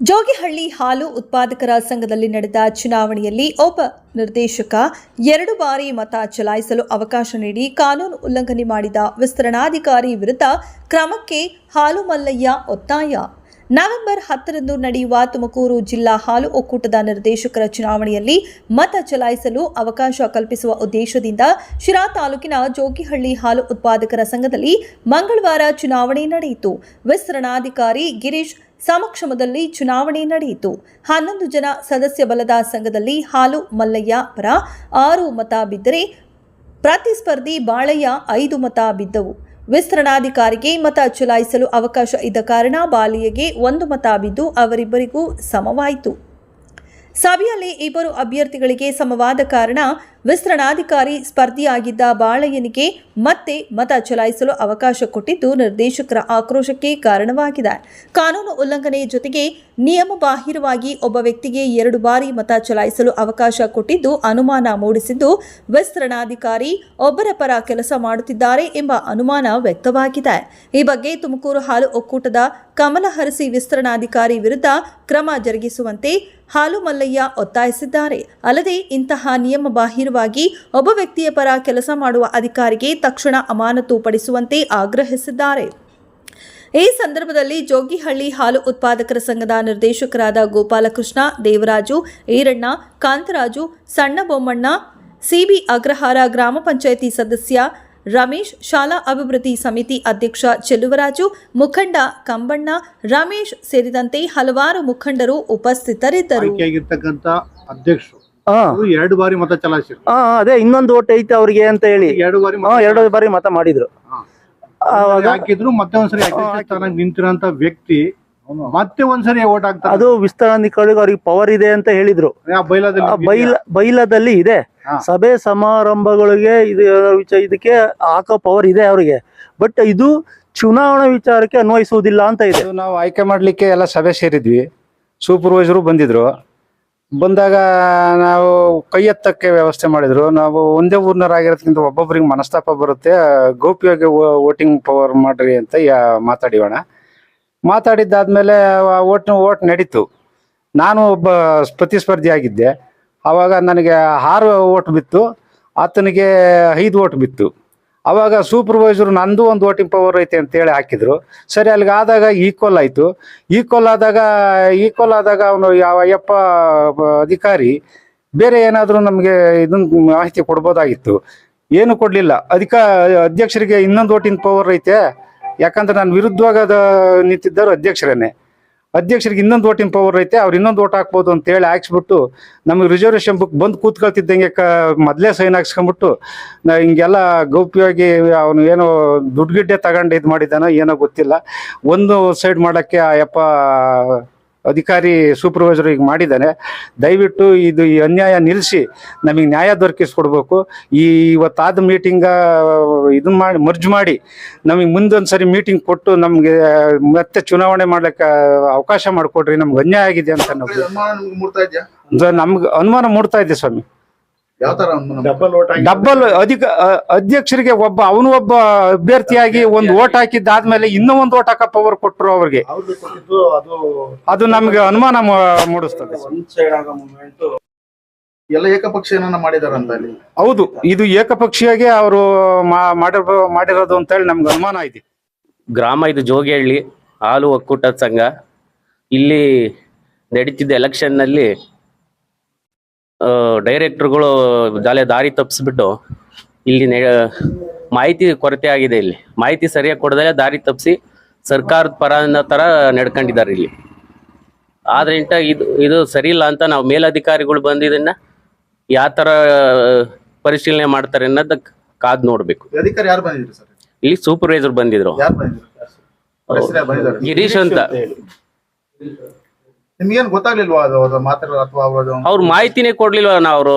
ಜೋಗಿಹಳ್ಳಿ ಹಾಲು ಉತ್ಪಾದಕರ ಸಂಘದಲ್ಲಿ ನಡೆದ ಚುನಾವಣೆಯಲ್ಲಿ ಒಬ್ಬ ನಿರ್ದೇಶಕ ಎರಡು ಬಾರಿ ಮತ ಚಲಾಯಿಸಲು ಅವಕಾಶ ನೀಡಿ ಕಾನೂನು ಉಲ್ಲಂಘನೆ ಮಾಡಿದ ವಿಸ್ತರಣಾಧಿಕಾರಿ ವಿರುದ್ಧ ಕ್ರಮಕ್ಕೆ ಹಾಲು ಮಲ್ಲಯ್ಯ ಒತ್ತಾಯ. ನವೆಂಬರ್ ಹತ್ತರಂದು ನಡೆಯುವ ತುಮಕೂರು ಜಿಲ್ಲಾ ಹಾಲು ಒಕ್ಕೂಟದ ನಿರ್ದೇಶಕರ ಚುನಾವಣೆಯಲ್ಲಿ ಮತ ಚಲಾಯಿಸಲು ಅವಕಾಶ ಕಲ್ಪಿಸುವ ಉದ್ದೇಶದಿಂದ ಶಿರಾ ತಾಲೂಕಿನ ಜೋಗಿಹಳ್ಳಿ ಹಾಲು ಉತ್ಪಾದಕರ ಸಂಘದಲ್ಲಿ ಮಂಗಳವಾರ ಚುನಾವಣೆ ನಡೆಯಿತು. ವಿಸ್ತರಣಾಧಿಕಾರಿ ಗಿರೀಶ್ ಸಮಕ್ಷಮದಲ್ಲಿ ಚುನಾವಣೆ ನಡೆಯಿತು. ಹನ್ನೊಂದು ಜನ ಸದಸ್ಯ ಬಲದ ಸಂಘದಲ್ಲಿ ಹಾಲು ಮಲ್ಲಯ್ಯ ಪರ ಆರು ಮತ ಬಿದ್ದರೆ ಪ್ರತಿಸ್ಪರ್ಧಿ ಬಾಳಯ್ಯ ಐದು ಮತ ಬಿದ್ದವು. ವಿಸ್ತರಣಾಧಿಕಾರಿಗೆ ಮತ ಚಲಾಯಿಸಲು ಅವಕಾಶ ಇದ್ದ ಕಾರಣ ಬಾಲಯ್ಯಗೆ ಒಂದು ಮತ ಬಿದ್ದು ಅವರಿಬ್ಬರಿಗೂ ಸಮವಾಯಿತು. ಸಭೆಯಲ್ಲಿ ಇಬ್ಬರು ಅಭ್ಯರ್ಥಿಗಳಿಗೆ ಸಮವಾದ ಕಾರಣ ವಿಸ್ತರಣಾಧಿಕಾರಿ ಸ್ಪರ್ಧಿಯಾಗಿದ್ದ ಬಾಳಯ್ಯನಿಗೆ ಮತ್ತೆ ಮತ ಚಲಾಯಿಸಲು ಅವಕಾಶ ಕೊಟ್ಟಿದ್ದು ನಿರ್ದೇಶಕರ ಆಕ್ರೋಶಕ್ಕೆ ಕಾರಣವಾಗಿದೆ. ಕಾನೂನು ಉಲ್ಲಂಘನೆ ಜೊತೆಗೆ ನಿಯಮ ಬಾಹಿರವಾಗಿ ಒಬ್ಬ ವ್ಯಕ್ತಿಗೆ ಎರಡು ಬಾರಿ ಮತ ಚಲಾಯಿಸಲು ಅವಕಾಶ ಕೊಟ್ಟಿದ್ದು ಅನುಮಾನ ಮೂಡಿಸಿದ್ದು ವಿಸ್ತರಣಾಧಿಕಾರಿ ಒಬ್ಬರ ಪರ ಕೆಲಸ ಮಾಡುತ್ತಿದ್ದಾರೆ ಎಂಬ ಅನುಮಾನ ವ್ಯಕ್ತವಾಗಿದೆ. ಈ ಬಗ್ಗೆ ತುಮಕೂರು ಹಾಲು ಒಕ್ಕೂಟದ ಕಮಲಹರಸಿ ವಿಸ್ತರಣಾಧಿಕಾರಿ ವಿರುದ್ಧ ಕ್ರಮ ಜರುಗಿಸುವಂತೆ ಹಾಲು ಮಲ್ಲಯ್ಯ ಒತ್ತಾಯಿಸಿದ್ದಾರೆ. ಅಲ್ಲದೆ ಇಂತಹ ನಿಯಮ ಬಾಹಿರವಾಗಿ ಒಬ್ಬ ವ್ಯಕ್ತಿಯ ಪರ ಕೆಲಸ ಮಾಡುವ ಅಧಿಕಾರಿಗೆ ತಕ್ಷಣ ಅಮಾನತು ಪಡಿಸುವಂತೆ ಆಗ್ರಹಿಸಿದ್ದಾರೆ. ಈ ಸಂದರ್ಭದಲ್ಲಿ ಜೋಗಿಹಳ್ಳಿ ಹಾಲು ಉತ್ಪಾದಕರ ಸಂಘದ ನಿರ್ದೇಶಕರಾದ ಗೋಪಾಲಕೃಷ್ಣ, ದೇವರಾಜು, ಈರಣ್ಣ, ಕಾಂತರಾಜು ಸಣ್ಣ ಬೊಮ್ಮಣ್ಣ ಸಿಬಿ ಅಗ್ರಹಾರ ಗ್ರಾಮ ಪಂಚಾಯಿತಿ ಸದಸ್ಯ ರಮೇಶ್, ಶಾಲಾ ಅಭಿವೃದ್ಧಿ ಸಮಿತಿ ಅಧ್ಯಕ್ಷ ಚೆಲುವರಾಜು, ಮುಖಂಡ ಕಂಬಣ್ಣ, ರಮೇಶ್ ಸೇರಿದಂತೆ ಹಲವಾರು ಮುಖಂಡರು ಉಪಸ್ಥಿತರಿದ್ದರು. ಅಧ್ಯಕ್ಷರು ಹಾ ಎರಡು ಬಾರಿ ಮತ ಚಲಾಯಿಸಿದ್ರು. ಹಾ ಅದೇ ಇನ್ನೊಂದು ಓಟ್ ಐತೆ ಅವ್ರಿಗೆ ಅಂತ ಹೇಳಿ. ಎರಡು ಬಾರಿ ಹಾ ಮತ ಎರಡು ಬಾರಿ ಮತ ಮಾಡಿದ್ರು. ಹಾ. ಆವಾಗ ಹಾಕಿದ್ರು ಮತ್ತೆ ಒಂದ್ಸರಿ ನಿಂತಿರೋ ನಿಂತಿರೋಂತ ವ್ಯಕ್ತಿ ಮತ್ತೆ ಒಂದ್ಸರಿ ಓಟ್ ಹಾಕ್ತಾರೆ. ಅದು ವಿಸ್ತರಣಾಧಿಕಾರಿಗೆ ಅವ್ರಿಗೆ ಪವರ್ ಇದೆ ಅಂತ ಹೇಳಿದ್ರು. ಆ ಬೈಲಾದಲ್ಲಿ ಆ ಬೈಲ ಬೈಲದಲ್ಲಿ ಇದೆ. ಹಾ. ಸಭೆ ಸಮಾರಂಭಗಳಿಗೆ ಇದು ವಿಚ- ಇದಕ್ಕೆ ಹಾಕೋ ಪವರ್ ಇದೆ ಅವ್ರಿಗೆ. ಬಟ್ ಇದು ಚುನಾವಣಾ ವಿಚಾರಕ್ಕೆ ಅನ್ವಯಿಸುವುದಿಲ್ಲ ಅಂತ ಇದೆ. ಇದು ನಾವು ಆಯ್ಕೆ ಮಾಡ್ಲಿಕ್ಕೆ ಎಲ್ಲ ಸಭೆ ಸೇರಿದ್ವಿ. ಸೂಪರ್ವೈಸರು ಬಂದಿದ್ರು. ಬಂದಾಗ ನಾವು ಕೈ ಎತ್ತಕ್ಕೆ ವ್ಯವಸ್ಥೆ ಮಾಡಿದ್ರು. ನಾವು ಒಂದೇ ಊರ್ನವರಾಗಿರೋದ್ಕಿಂತ ಒಬ್ಬೊಬ್ಬರಿಗೆ ಮನಸ್ತಾಪ ಬರುತ್ತೆ. ಗೌಪ್ಯವಾಗಿ ವೋಟಿಂಗ್ ಪವರ್ ಮಾಡ್ರಿ ಅಂತ ಮಾತಾಡಿವಣ. ಮಾತಾಡಿದ್ದಾದ್ಮೇಲೆ ಓಟ್ ಓಟ್ ನಡೀತು. ನಾನು ಒಬ್ಬ ಪ್ರತಿಸ್ಪರ್ಧಿ ಆಗಿದ್ದೆ. ಆವಾಗ ನನಗೆ ಆರು ಓಟ್ ಬಿತ್ತು. ಆತನಿಗೆ ಐದು ಓಟ್ ಬಿತ್ತು. ಅವಾಗ ಸೂಪರ್ವೈಸರ್ ನಂದು ಒಂದು ವೋಟಿಂಗ್ ಪವರ್ ಐತೆ ಅಂತೇಳಿ ಹಾಕಿದ್ರು. ಸರಿ, ಅಲ್ಲಿಗೆ ಆದಾಗ ಈಕ್ವಲ್ ಆಯಿತು. ಈಕ್ವಲ್ ಆದಾಗ ಈಕ್ವಲ್ ಆದಾಗ ಅವನು ಯಾವ ಅಯ್ಯಪ್ಪ ಅಧಿಕಾರಿ ಬೇರೆ ಏನಾದರೂ ನಮಗೆ ಇದನ್ನ ಮಾಹಿತಿ ಕೊಡ್ಬೋದಾಗಿತ್ತು. ಏನು ಕೊಡಲಿಲ್ಲ. ಅಧಿಕ, ಅಧ್ಯಕ್ಷರಿಗೆ ಇನ್ನೊಂದು ವೋಟಿಂಗ್ ಪವರ್ ಐತೆ. ಯಾಕಂದ್ರೆ ನಾನು ವಿರುದ್ಧವಾಗ ನಿಂತಿದ್ದರು ಅಧ್ಯಕ್ಷರೇನೆ. ಅಧ್ಯಕ್ಷರಿಗೆ ಇನ್ನೊಂದು ವೋಟಿನ್ ಪವರ್ ಐತೆ, ಅವ್ರು ಇನ್ನೊಂದು ಓಟ್ ಹಾಕ್ಬೋದು ಅಂತ ಹೇಳಿ ಹಾಕ್ಸ್ಬಿಟ್ಟು ನಮಗೆ ರಿಸರ್ವೇಶನ್ ಬುಕ್ ಬಂದು ಕೂತ್ಕೊಳ್ತಿದ್ದಂಗೆ ಕ, ಮೊದಲೇ ಸೈನ್ ಹಾಕ್ಸ್ಕೊಂಬಿಟ್ಟು ನಾ, ಹಿಂಗೆಲ್ಲ ಗೌಪ್ಯವಾಗಿ ಅವನು ಏನೋ ದುಡ್ಡುಗಿಡ್ಡೆ ತಗೊಂಡು ಇದು ಮಾಡಿದ್ದಾನೋ ಏನೋ ಗೊತ್ತಿಲ್ಲ. ಒಂದು ಸೈಡ್ ಮಾಡೋಕ್ಕೆ ಆ ಯಪ್ಪ ಅಧಿಕಾರಿ ಸೂಪರ್ವೈಸರ್ ಈಗ ಮಾಡಿದ್ದಾನೆ. ದಯವಿಟ್ಟು ಇದು ಈ ಅನ್ಯಾಯ ನಿಲ್ಲಿಸಿ ನಮಗೆ ನ್ಯಾಯ ದೊರಕಿಸ್ಕೊಡ್ಬೇಕು. ಈ ಇವತ್ತಾದ ಮೀಟಿಂಗ ಇದನ್ನ ಮಾಡಿ ಮರ್ಜ್ ಮಾಡಿ ನಮಗೆ ಮುಂದೊಂದು ಸರಿ ಮೀಟಿಂಗ್ ಕೊಟ್ಟು ನಮಗೆ ಮತ್ತೆ ಚುನಾವಣೆ ಮಾಡ್ಲಿಕ್ಕೆ ಅವಕಾಶ ಮಾಡಿಕೊಡ್ರಿ ನಮ್ಗೆ ಅನ್ಯಾಯ ಆಗಿದೆ ಅಂತ ನಮ್ಗೆ ಅನುಮಾನ ಮೂಡ್ತಾ ಇದೆ ಸ್ವಾಮಿ. ಯಾವ ತರ ಡಬಲ್ ಓಟ್ ಡಬ್ಬಲ್ ಅಧಿಕ ಅಧ್ಯಕ್ಷರಿಗೆ ಒಬ್ಬ ಅವನು ಒಬ್ಬ ಅಭ್ಯರ್ಥಿಯಾಗಿ ಒಂದು ಓಟ್ ಹಾಕಿದ್ದಾದ್ಮೇಲೆ ಇನ್ನೂ ಒಂದು ಓಟ್ ಹಾಕ ಪವರ್ ಕೊಟ್ಟರು ಅವ್ರಿಗೆ. ಅದು ಅದು ನಮ್ಗೆ ಅನುಮಾನ ಮೂಡಿಸ್ತದೆ. ಎಲ್ಲ ಏಕಪಕ್ಷ ಏನನ್ನ ಮಾಡಿದಾರಂತ ಅಲ್ಲಿ? ಹೌದು ಇದು ಏಕಪಕ್ಷೀಯಗೆ ಅವರು ಮಾಡಿರೋ ಮಾಡಿರೋದು ಅಂತ ಹೇಳಿ ನಮ್ಗೆ ಅನುಮಾನ ಐತಿ ಗ್ರಾಮ ಇದು ಜೋಗಿಹಳ್ಳಿ ಹಾಲು ಒಕ್ಕೂಟದ ಸಂಘ. ಇಲ್ಲಿ ನಡೀತಿದ್ದ ಎಲೆಕ್ಷನ್ನಲ್ಲಿ ಡೈರೆಕ್ಟರ್ಗಳು ಜಾಲೆ ದಾರಿ ತಪ್ಪಿಸ್ಬಿಟ್ಟು ಇಲ್ಲಿ ಮಾಹಿತಿ ಕೊರತೆ ಆಗಿದೆ ಇಲ್ಲಿ. ಮಾಹಿತಿ ಸರಿಯಾಗಿ ಕೊಡದಲ್ಲೇ ದಾರಿ ತಪ್ಪಿಸಿ ಸರ್ಕಾರದ ಪರ ತರ ನಡ್ಕೊಂಡಿದ್ದಾರೆ ಇಲ್ಲಿ. ಆದ್ರಿಂದ ಇದು ಇದು ಸರಿ ಇಲ್ಲ ಅಂತ ನಾವು ಮೇಲಧಿಕಾರಿಗಳು ಬಂದು ಇದನ್ನ ಯಾವ ತರ ಪರಿಶೀಲನೆ ಮಾಡ್ತಾರೆ ಅನ್ನೋದಕ್ಕೆ ಕಾದ್ ನೋಡ್ಬೇಕು. ಇಲ್ಲಿ ಸೂಪರ್ವೈಸರ್ ಬಂದಿದ್ರು. ಗಿರೀಶ್ ಅಂತ. ನಿಮ್ಗೇನ್ ಗೊತ್ತಾಗ್ಲಿಲ್ವಾ ಅದು ಅವ್ರ ಮಾತ್ರ ಅಥವಾ ಅವ್ರದ್ದು ಅವ್ರ ಮಾಹಿತಿನೇ ಕೊಡ್ಲಿಲ್ವ ಅವ್ರು?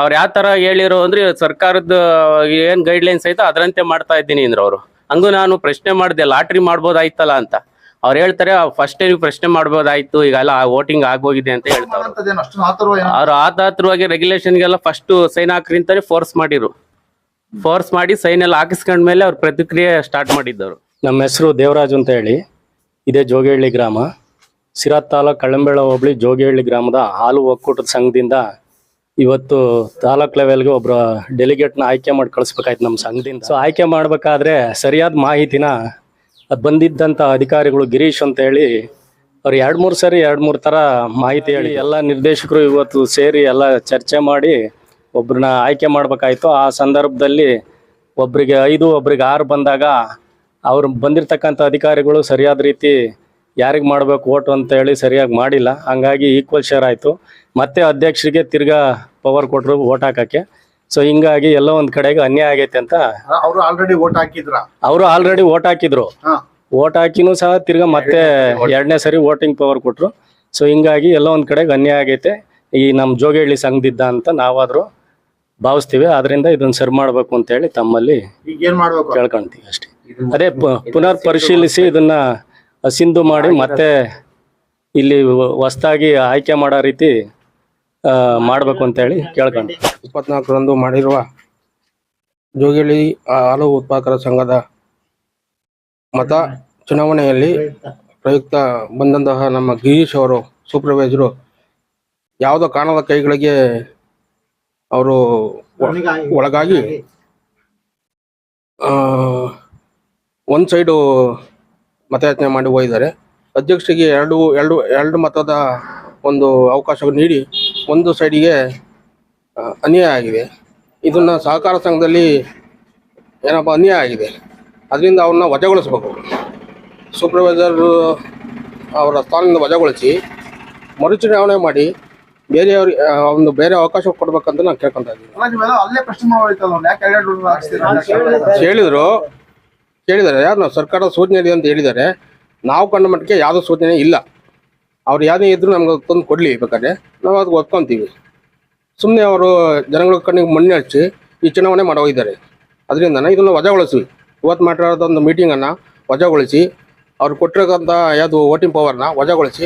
ಅವ್ರು ಯಾವ ತರ ಹೇಳಿರೋ ಅಂದ್ರೆ ಸರ್ಕಾರದ ಏನ್ ಗೈಡ್ಲೈನ್ಸ್ ಐತೋ ಅದರಂತೆ ಮಾಡ್ತಾ ಇದ್ದೀನಿ ಅಂದ್ರೆ ಅವರು. ಹಂಗೂ ನಾನು ಪ್ರಶ್ನೆ ಮಾಡಿದೆ ಲಾಟ್ರಿ ಮಾಡ್ಬೋದಾಯ್ತಲ್ಲ ಅಂತ. ಅವ್ರು ಹೇಳ್ತಾರೆ ಫಸ್ಟ್ ನೀವು ಪ್ರಶ್ನೆ ಮಾಡ್ಬೋದಾಯ್ತು ಈಗೆಲ್ಲ ವೋಟಿಂಗ್ ಆಗೋಗಿದೆ ಅಂತ ಹೇಳ್ತಾರೆ ಅವ್ರು. ಆತಾತ್ರವಾಗಿ ರೆಗ್ಯುಲೇಷನ್ಗೆಲ್ಲ ಫಸ್ಟ್ ಸೈನ್ ಹಾಕ್ರಿ ಅಂತಾನೆ ಫೋರ್ಸ್ ಮಾಡಿರು. ಫೋರ್ಸ್ ಮಾಡಿ ಸೈನ್ ಎಲ್ಲ ಹಾಕಿಸ್ಕೊಂಡ್ಮೇಲೆ ಅವ್ರ ಪ್ರತಿಕ್ರಿಯೆ ಸ್ಟಾರ್ಟ್ ಮಾಡಿದ್ದವರು. ನಮ್ಮ ಹೆಸರು ದೇವರಾಜ್ ಅಂತ ಹೇಳಿ ಇದೇ ಜೋಗೇಹಳ್ಳಿ ಗ್ರಾಮ. ಸಿರಾತ್ ತಾಲೂಕು ಕಳ್ಳಂಬೇಳ ಹೋಬಳಿ ಜೋಗಿಹಳ್ಳಿ ಗ್ರಾಮದ ಹಾಲು ಒಕ್ಕೂಟದ ಸಂಘದಿಂದ ಇವತ್ತು ತಾಲೂಕ್ ಲೆವೆಲ್ಗೆ ಒಬ್ಬರ ಡೆಲಿಗೇಟ್ನ ಆಯ್ಕೆ ಮಾಡಿ ಕಳಿಸ್ಬೇಕಾಯ್ತು ನಮ್ಮ ಸಂಘದಿಂದ. ಸೊ ಆಯ್ಕೆ ಮಾಡಬೇಕಾದ್ರೆ ಸರಿಯಾದ ಮಾಹಿತಿನ ಅದ್ ಬಂದಿದ್ದಂಥ ಅಧಿಕಾರಿಗಳು ಗಿರೀಶ್ ಅಂತ ಹೇಳಿ ಅವ್ರು ಎರಡು ಮೂರು ಸರಿ ಎರಡು ಮೂರು ಥರ ಮಾಹಿತಿ ಹೇಳಿ ಎಲ್ಲ ನಿರ್ದೇಶಕರು ಇವತ್ತು ಸೇರಿ ಎಲ್ಲ ಚರ್ಚೆ ಮಾಡಿ ಒಬ್ಬರನ್ನ ಆಯ್ಕೆ ಮಾಡಬೇಕಾಯ್ತು. ಆ ಸಂದರ್ಭದಲ್ಲಿ ಒಬ್ರಿಗೆ ಐದು ಒಬ್ರಿಗೆ ಆರು ಬಂದಾಗ ಅವ್ರು ಬಂದಿರತಕ್ಕಂಥ ಅಧಿಕಾರಿಗಳು ಸರಿಯಾದ ರೀತಿ ಯಾರಿಗೆ ಮಾಡಬೇಕು ಓಟು ಅಂತ ಹೇಳಿ ಸರಿಯಾಗಿ ಮಾಡಿಲ್ಲ. ಹಂಗಾಗಿ ಈಕ್ವಲ್ ಶೇರ್ ಆಯಿತು. ಮತ್ತೆ ಅಧ್ಯಕ್ಷರಿಗೆ ತಿರ್ಗಾ ಪವರ್ ಕೊಟ್ಟರು ಓಟ್ ಹಾಕಕ್ಕೆ. ಸೊ ಹಿಂಗಾಗಿ ಎಲ್ಲ ಒಂದು ಕಡೆಗೆ ಅನ್ಯಾಯ ಆಗೈತೆ ಅಂತ ಅವರು ಆಲ್ರೆಡಿ ವೋಟ್ ಹಾಕಿದ್ರ? ಅವರು ಆಲ್ರೆಡಿ ಓಟ್ ಹಾಕಿದ್ರು. ಓಟ್ ಹಾಕಿನೂ ಸಹ ತಿರ್ಗಾ ಮತ್ತೆ ಎರಡನೇ ಸರಿ ವೋಟಿಂಗ್ ಪವರ್ ಕೊಟ್ಟರು ಸೊ ಹಿಂಗಾಗಿ ಎಲ್ಲ ಒಂದು ಕಡೆಗೆ ಅನ್ಯಾಯ ಆಗೈತೆ. ಈ ನಮ್ಮ ಜೋಗಿಹಳ್ಳಿ ಸಂಘದಿದ್ದ ಅಂತ ನಾವಾದರೂ ಭಾವಿಸ್ತೀವಿ. ಅದರಿಂದ ಇದನ್ನ ಸರಿ ಮಾಡ್ಬೇಕು ಅಂತ ಹೇಳಿ ತಮ್ಮಲ್ಲಿ ಈಗ ಏನ್ ಮಾಡ್ಬೇಕು? ಕೇಳ್ಕೊಂತೀವಿ ಅಷ್ಟೇ. ಅದೇ ಪುನರ್ ಪರಿಶೀಲಿಸಿ ಇದನ್ನ ಸಿಂಧು ಮಾಡಿ ಮತ್ತೆ ಇಲ್ಲಿ ಹೊಸದಾಗಿ ಆಯ್ಕೆ ಮಾಡೋ ರೀತಿ ಆ, ಮಾಡ್ಬೇಕು ಅಂತ ಹೇಳಿ ಕೇಳ್ಕೊಂಡು ಇಪ್ಪತ್ನಾಲ್ಕರಂದು ಮಾಡಿರುವ ಜೋಗಿಳಿ ಹಾಲು ಉತ್ಪಾದಕರ ಸಂಘದ ಮತ ಚುನಾವಣೆಯಲ್ಲಿ ಪ್ರಯುಕ್ತ ಬಂದಂತಹ ನಮ್ಮ ಗಿರೀಶ್ ಅವರು ಸೂಪರ್ವೈಸರು ಯಾವುದೋ ಕಾರಣದ ಕೈಗಳಿಗೆ ಅವರು ಒಳಗಾಗಿ ಒಂದು ಸೈಡು ಮತಯಾಚನೆ ಮಾಡಿ ಹೋಗಿದ್ದಾರೆ. ಅಧ್ಯಕ್ಷರಿಗೆ ಎರಡು ಎರಡು ಎರಡು ಮತದ ಒಂದು ಅವಕಾಶ ನೀಡಿ ಒಂದು ಸೈಡಿಗೆ ಅನ್ಯಾಯ ಆಗಿದೆ. ಇದನ್ನು ಸಹಕಾರ ಸಂಘದಲ್ಲಿ ಏನಪ್ಪ ಅನ್ಯಾಯ ಆಗಿದೆ. ಅದರಿಂದ ಅವ್ರನ್ನ ವಜಾಗೊಳಿಸ್ಬೇಕು. ಸೂಪರ್ವೈಸರ್ ಅವರ ಸ್ಥಾನದಿಂದ ವಜಾಗೊಳಿಸಿ ಮರುಚುನಾವಣೆ ಮಾಡಿ ಬೇರೆಯವ್ರಿಗೆ ಒಂದು ಬೇರೆ ಅವಕಾಶ ಕೊಡ್ಬೇಕಂತ ನಾನು ಕೇಳ್ಕೊತಾ ಇದ್ದೀನಿ. ಹೇಳಿದ್ರು. ಹೇಳಿದ್ದಾರೆ ಯಾರು ನಾವು ಸರ್ಕಾರದ ಸೂಚನೆ ಇದೆ ಅಂತ ಹೇಳಿದ್ದಾರೆ. ನಾವು ಕಂಡ ಮಟ್ಟಿಗೆ ಯಾವುದೋ ಸೂಚನೆ ಇಲ್ಲ. ಅವ್ರು ಯಾವುದೇ ಇದ್ರು ನಮ್ಗೆ ತಂದು ಕೊಡಲಿ ಬೇಕಾದ್ರೆ. ನಾವು ಅದು ಒಪ್ಕೊಂತೀವಿ. ಸುಮ್ಮನೆ ಅವರು ಜನಗಳ ಕಣ್ಣಿಗೆ ಮಣ್ಣು ಹಚ್ಚಿ ಈ ಚುನಾವಣೆ ಮಾಡೋಗಿದ್ದಾರೆ ಅದರಿಂದ ಇದನ್ನು ವಜಾಗೊಳಿಸಿ ಇವತ್ತು ಮಾಡಿರೋದ ಒಂದು ಮೀಟಿಂಗನ್ನು ವಜಾಗೊಳಿಸಿ, ಅವ್ರು ಕೊಟ್ಟಿರೋಕ್ಕಂಥ ಯಾವುದು ವೋಟಿಂಗ್ ಪವರ್ನ ವಜಾಗೊಳಿಸಿ,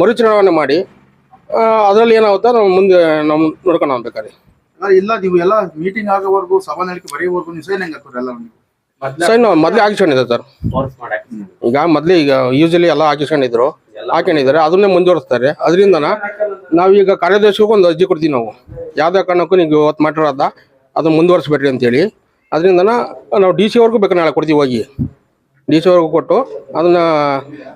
ಮರುಚುನಾವಣೆ ಮಾಡಿ ಅದರಲ್ಲಿ ಏನಾಗುತ್ತೋ ನಾವು ಮುಂದೆ ನಾವು ನೋಡ್ಕೊಂಡು ಹೋಗ್ಬೇಕಾದ್ರೆ. ಇಲ್ಲ, ನೀವು ಎಲ್ಲ ಮೀಟಿಂಗ್ ಆಗೋವರೆಗೂ ಸಭಾ ನಡೆಕೆ ಬರೆಯೋವರೆಗೂ ನೀವು ಸೈನ್ ನೀವು? ಸರ್ ನಾವು ಮೊದಲೇ ಹಾಕಿಸ್ಕೊಂಡಿದ್ದೆ ಸರ್. ಈಗ ಮೊದಲೇ ಈಗ ಯೂಶಲಿ ಎಲ್ಲ ಹಾಕಿಸ್ಕೊಂಡಿದ್ರು. ಹಾಕೊಂಡಿದ್ದಾರೆ ಅದನ್ನೇ ಮುಂದುವರಿಸ್ತಾರೆ. ಅದರಿಂದ ನಾವೀಗ ಕಾರ್ಯದರ್ಶಿಗೂ ಒಂದು ಅರ್ಜಿ ಕೊಡ್ತೀವಿ ನಾವು. ಯಾವುದೇ ಕಾರಣಕ್ಕೂ ನೀವು ಇವತ್ತು ಮಾಡಿರೋದ ಅದನ್ನ ಮುಂದುವರಿಸ್ಬೇಡ್ರಿ ಅಂತೇಳಿ. ಅದರಿಂದ ನಾವು ಡಿ ಸಿ ಅವ್ರಿಗೂ ಬೇಕಾದ್ರೆ ನಾಳೆ ಕೊಡ್ತೀವಿ ಹೋಗಿ. ಡಿ ಸಿ ಅವ್ರಿಗೂ ಕೊಟ್ಟು ಅದನ್ನ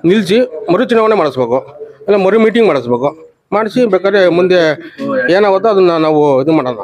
ನಿಲ್ಲಿಸಿ ಮರು ಚುನಾವಣೆ ಮಾಡಿಸ್ಬೇಕು. ಇಲ್ಲ ಮರು ಮೀಟಿಂಗ್ ಮಾಡಿಸ್ಬೇಕು. ಮಾಡಿಸಿ ಬೇಕಾದ್ರೆ ಮುಂದೆ ಏನಾಗುತ್ತೋ ಅದನ್ನು ನಾವು ಇದು ಮಾಡೋಣ.